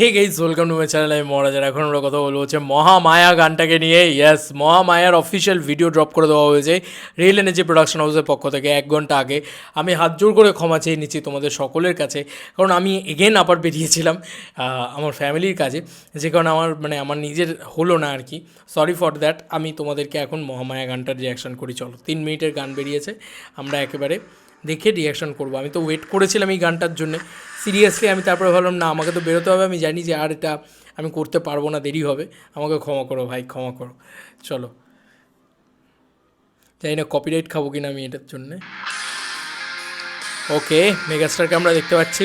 Hey guys welcome to my channel আমি মহারাজার এখন আমরা কথা বলব হচ্ছে মহামায়া গানটাকে নিয়ে। ইয়েস মহামায়ার অফিসিয়াল ভিডিও ড্রপ করে দেওয়া হয়েছে রিয়েল এনার্জি প্রোডাকশন হাউসের পক্ষ থেকে এক ঘণ্টা আগে। আমি হাত জোর করে ক্ষমা চেয়ে নিচ্ছি তোমাদের সকলের কাছে। কারণ আমি এগেন আবার বেরিয়েছিলাম আমার ফ্যামিলির কাজে যে কারণে আমার মানে আমার নিজের হলো না আর কি। সরি ফর দ্যাট আমি তোমাদেরকে এখন মহামায়া গানটার রিয়াকশন করি। চলো, তিন মিনিটের গান বেরিয়েছে। আমরা একেবারে দেখে রিয়াকশন করব। আমি তো ওয়েট করেছিলাম এই গানটার জন্য। সিরিয়াসলি আমি তারপরে ভাবলাম, না, আমাকে তো বেরোতে হবে, আমি জানি যে আর এটা আমি করতে পারব না, দেরি হবে। আমাকে ক্ষমা করো ভাই, ক্ষমা করো। চলো। জানি না কপিরাইট খাব কিনা আমি এটার জন্যে। ওকে মেগাস্টারকে আমরা দেখতে পাচ্ছি।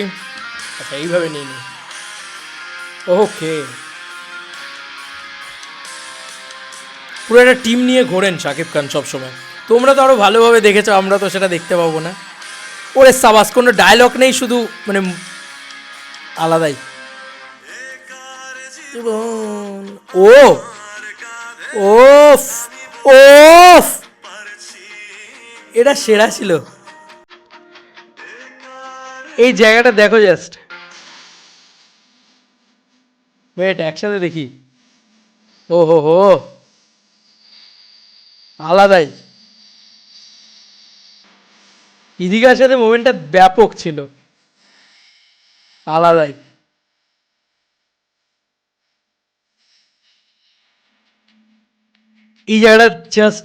আচ্ছা এইভাবে নিয়ে নিই ওকে পুরো একটা টিম নিয়ে ঘোরেন শাকিব খান সবসময়। তোমরা তো আরও ভালোভাবে দেখেছ, আমরা তো সেটা দেখতে পাবো না। ওরে সাবাস কোনো ডায়লগ নেই শুধু মানে আলাদাই। ও ওফ ওফ এটা সেরা ছিল। এই জায়গাটা দেখো জাস্ট ওয়েট একসাথে দেখি। ও হো হো আলাদাই। ইদিকার সাথে মোমেন্টটা ব্যাপক ছিল। আলাদাই। এই জায়গাটা জাস্ট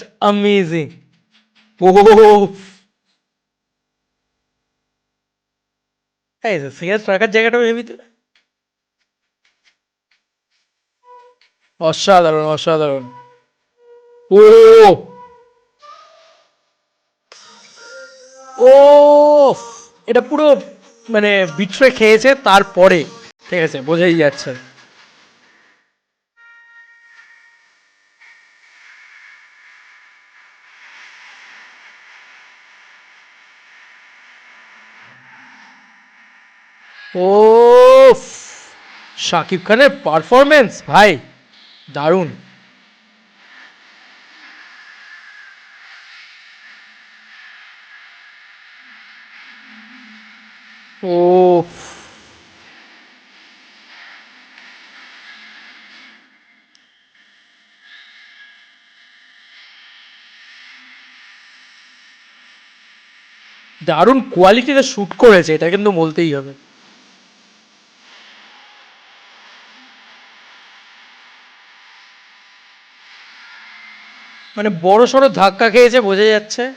এই সিগারেট রাখার জায়গাটা ভেবি তো অসাধারণ অসাধারণ। ও ও এটা পুরো মানে বিট্রে খেয়েছে তারপরে। ঠিক আছে, বোঝাই যাচ্ছে। ও শাকিব খানের পারফরমেন্স ভাই, দারুণ। ও। দারুণ কোয়ালিটিতে শ্যুট করেছে, এটা কিন্তু বলতেই হবে। মানে বড় সড়ো ধাক্কা খেয়েছে, বোঝা যাচ্ছে।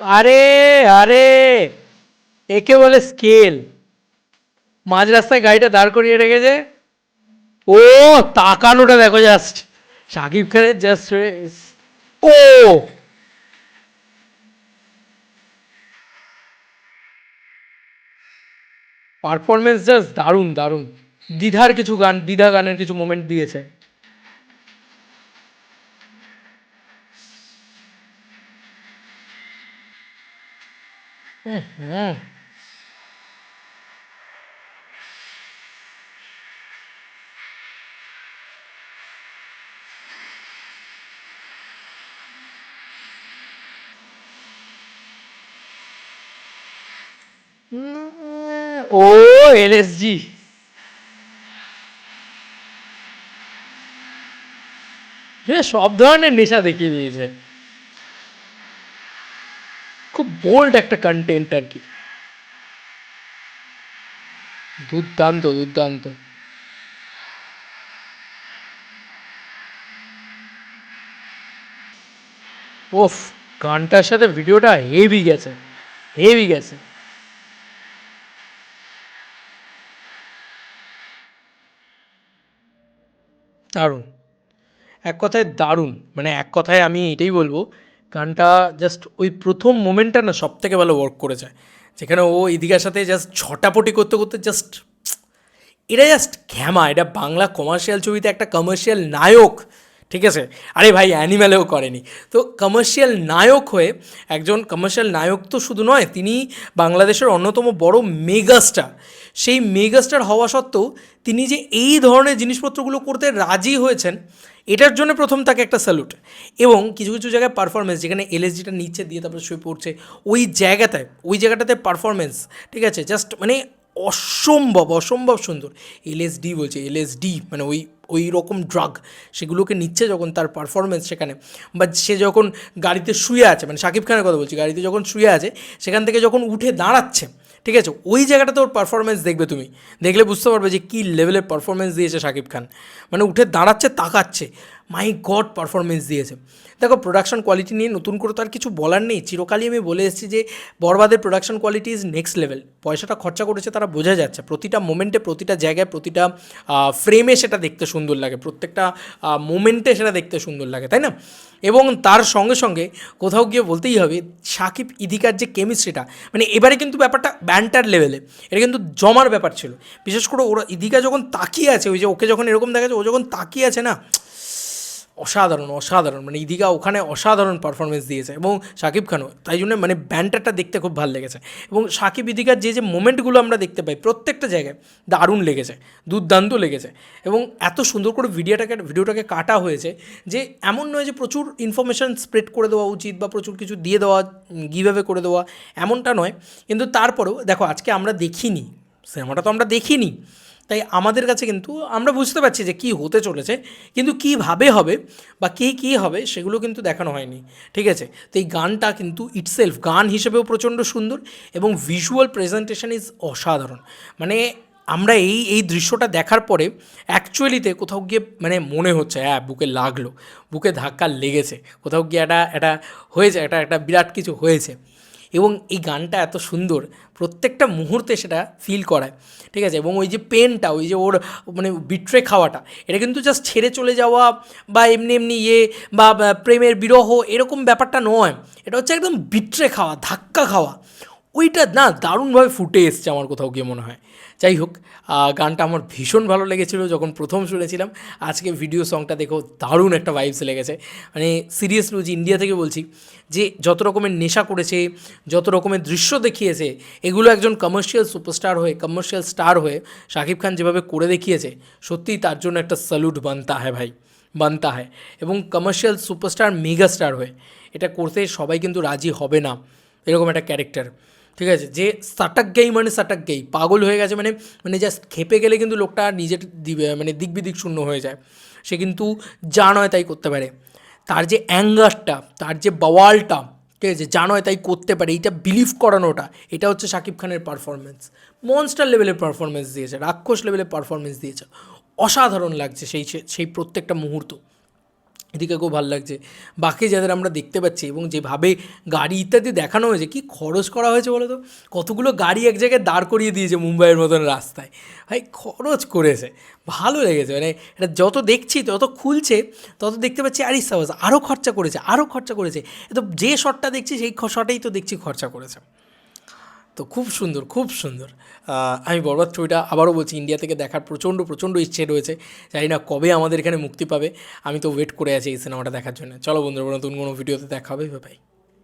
আরে আরে! একে বলে স্কেল। মাঝ রাস্তায় গাড়িটা দাঁড় করিয়ে রেখেছে। ও, তাকানোটা দেখো জাস্ট সাকিব খানের জাস্ট ও! পারফরমেন্স জাস্ট দারুণ দারুণ। দ্বিধার কিছু গান, দ্বিধা গানের কিছু মোমেন্ট দিয়েছে। হুম ও এলএসজি সব ধরনের নেশা দেখিয়ে দিয়েছে। খুব বোল্ড একটা কন্টেন্ট আর কি। দুর্দান্ত দুর্দান্ত। ওফ, গানটার সাথে ভিডিওটা হেভি গেছে হেভি গেছে। দারুণ। এক কথায় দারুণ। মানে এক কথায় আমি এটাই বলব, গানটা জাস্ট ওই প্রথম মোমেন্টটা না সব থেকে ভালো ওয়ার্ক করে যায় যেখানে ও ইদিকার সাথে জাস্ট ছটাপটি করতে করতে জাস্ট এটা জাস্ট ঘ্যামা। এটা বাংলা কমার্শিয়াল ছবিতে একটা কমার্শিয়াল নায়ক, ঠিক আছে? আরে ভাই অ্যানিম্যালেও করেনি। তো কমার্শিয়াল নায়ক হয়ে একজন কমার্শিয়াল নায়ক তো শুধু নয়, তিনি বাংলাদেশের অন্যতম বড় মেগাস্টার সেই মেগাস্টার হওয়া সত্ত্বেও তিনি যে এই ধরনের জিনিসপত্রগুলো করতে রাজি হয়েছেন, এটার জন্য প্রথম তাকে একটা স্যালুট এবং কিছু কিছু জায়গায় পারফরমেন্স যেখানে এলএসজিটা নিচে দিয়ে তারপরে শুয়ে পড়ছে, ওই জায়গাটায় ওই জায়গাটাতে পারফরমেন্স ঠিক আছে? জাস্ট মানে অসম্ভব অসম্ভব সুন্দর। এলএসডি বলছে এলএসডি মানে ওই ওই রকম ড্রাগ সেগুলোকে নিচ্ছে যখন তার পারফরমেন্স সেখানে। বা সে যখন গাড়িতে শুয়ে আছে মানে শাকিব খানের কথা বলছি, গাড়িতে যখন শুয়ে আছে, সেখান থেকে যখন উঠে দাঁড়াচ্ছে ঠিক আছে, ওই জায়গাটাতে ওর পারফরমেন্স দেখবে তুমি। দেখলে বুঝতে পারবে যে কী লেভেলের পারফরমেন্স দিয়েছে শাকিব খান। মানে উঠে দাঁড়াচ্ছে, তাকাচ্ছে। মাই গড পারফরমেন্স দিয়েছে। দেখো প্রোডাকশন কোয়ালিটি নিয়ে নতুন করে তো আর কিছু বলার নেই। চিরকালই আমি বলে এসেছি যে, বরবাদের production quality is next level পয়সাটা খরচা করেছে তারা বোঝা যাচ্ছে। প্রতিটা মোমেন্টে প্রতিটা জায়গায়, প্রতিটা ফ্রেমে সেটা দেখতে সুন্দর লাগে। প্রত্যেকটা মোমেন্টে সেটা দেখতে সুন্দর লাগে, তাই না? এবং তার সঙ্গে সঙ্গে কোথাও গিয়ে বলতেই হবে, সাকিব ইদিকার যে কেমিস্ট্রিটা মানে এবারে কিন্তু ব্যাপারটা ব্যান্টার লেভেলে এটা কিন্তু জমার ব্যাপার ছিল। বিশেষ করে ওরা ইদিকা যখন তাকিয়ে আছে, ওই যে ওকে যখন এরকম দেখা যায় ও যখন তাকিয়ে আছে না অসাধারণ অসাধারণ। মানে ইদিকা ওখানে অসাধারণ পারফরমেন্স দিয়েছে এবং সাকিব খানও। তাই জন্য মানে ব্যান্ডারটা দেখতে খুব ভালো লেগেছে। এবং সাকিব ইদিকার যে যে মোমেন্টগুলো আমরা দেখতে পাই, প্রত্যেকটা জায়গায় দারুণ লেগেছে, দুর্দান্ত লেগেছে। এবং এত সুন্দর করে ভিডিওটাকে ভিডিওটাকে কাটা হয়েছে যে, এমন নয় যে প্রচুর ইনফরমেশান স্প্রেড করে দেওয়া উচিত বা প্রচুর কিছু দিয়ে দেওয়া গিভঅ্যাওয়ে করে দেওয়া, এমনটা নয়। কিন্তু তারপরেও, দেখো, আজকে আমরা দেখিনি। সিনেমাটা তো আমরা দেখিনি। তাই আমাদের কাছে কিন্তু আমরা বুঝতে পারছি যে কী হতে চলেছে, কিন্তু কীভাবে হবে বা কী কী হবে সেগুলো কিন্তু দেখানো হয়নি, ঠিক আছে? তো এই গানটা কিন্তু ইটসেলফ গান হিসেবেও প্রচণ্ড সুন্দর এবং ভিজুয়াল প্রেজেন্টেশন ইজ অসাধারণ। মানে আমরা এই এই দৃশ্যটা দেখার পরে অ্যাকচুয়ালিতে কোথাও গিয়ে মানে মনে হচ্ছে হ্যাঁ বুকে লাগল, বুকে ধাক্কা লেগেছে, কোথাও গিয়ে একটা একটা হয়েছে, একটা একটা বিরাট কিছু হয়েছে। এবং এই গানটা এত সুন্দর, প্রত্যেকটা মুহূর্তে সেটা ফিল করায়, ঠিক আছে? এবং ওই যে পেনটা ওই যে ওর মানে বিট্রে খাওয়াটা, এটা কিন্তু জাস্ট ছেড়ে চলে যাওয়া বা এমনি এমনি ইয়ে বা প্রেমের বিরহ এরকম ব্যাপারটা নয়। এটা হচ্ছে একদম বিট্রে খাওয়া, ধাক্কা খাওয়া। ওইটা না, দারুণভাবে ফুটে এসছে আমার কোথাও গিয়ে মনে হয়। যাই হোক গানটা আমার ভীষণ ভালো লেগেছিলো যখন প্রথম শুনেছিলাম। আজকে ভিডিও সংটা দেখেও দারুণ একটা ভাইবস লেগেছে। মানে সিরিয়াসলি যে ইন্ডিয়া থেকে বলছি যে, যত রকমের নেশা করেছে, যত রকমের দৃশ্য দেখিয়েছে, এগুলো একজন কমার্শিয়াল সুপারস্টার হয়ে কমার্শিয়াল স্টার হয়ে শাকিব খান যেভাবে করে দেখিয়েছে, সত্যিই তার জন্য একটা স্যালুট বানতা হয় ভাই, বানতা হয় এবং কমার্শিয়াল সুপারস্টার মেগা স্টার হয়ে, এটা করতে সবাই কিন্তু রাজি হবে না, এরকম একটা ক্যারেক্টার ঠিক আছে? যে সাটাক গেই মানে সাটাক গেই। পাগল হয়ে গেছে মানে মানে জাস্ট খেপে গেলে কিন্তু লোকটা নিজের মানে দিক বিদিক শূন্য হয়ে যায়। সে কিন্তু যা নয় তাই করতে পারে। তার যে অ্যাঙ্গারটা, তার যে বাওয়ালটা, ঠিক আছে? যা নয় তাই করতে পারে। এইটা বিলিভ করানোটা এটা হচ্ছে শাকিব খানের পারফরমেন্স মনস্টার লেভেলের পারফরমেন্স দিয়েছে, রাক্ষস লেভেলের পারফরমেন্স দিয়েছে। অসাধারণ লাগছে সেই সেই প্রত্যেকটা মুহূর্ত। এদিকে খুব ভালো লাগছে। বাকি যাদের আমরা দেখতে পাচ্ছি এবং যেভাবে গাড়ি ইত্যাদি দেখানো হয়েছে, কি খরচ করা হয়েছে বলো তো? কতগুলো গাড়ি এক জায়গায় দাঁড় করিয়ে দিয়েছে মুম্বাইয়ের মতন রাস্তায়। ভাই, খরচ করেছে। ভালো লেগেছে। মানে এটা যত দেখছি, তত খুলছে, তত দেখতে পাচ্ছি, আরে সাবাস আরও খরচা করেছে আরও খরচা করেছে। এ তো যে শটটা দেখছি, সেই শটেই তো দেখছি খরচা করেছে। তো খুব সুন্দর খুব সুন্দর। আমি বরবাদ ছবিটা আবারও বলছি ইন্ডিয়া থেকে দেখার প্রচণ্ড প্রচণ্ড ইচ্ছে রয়েছে। জানি না কবে আমাদের এখানে মুক্তি পাবে। আমি তো ওয়েট করে আছি এই সিনেমাটা দেখার জন্য। চলো বন্ধুরা, নতুন কোনো ভিডিওতে দেখা হবে। ভাই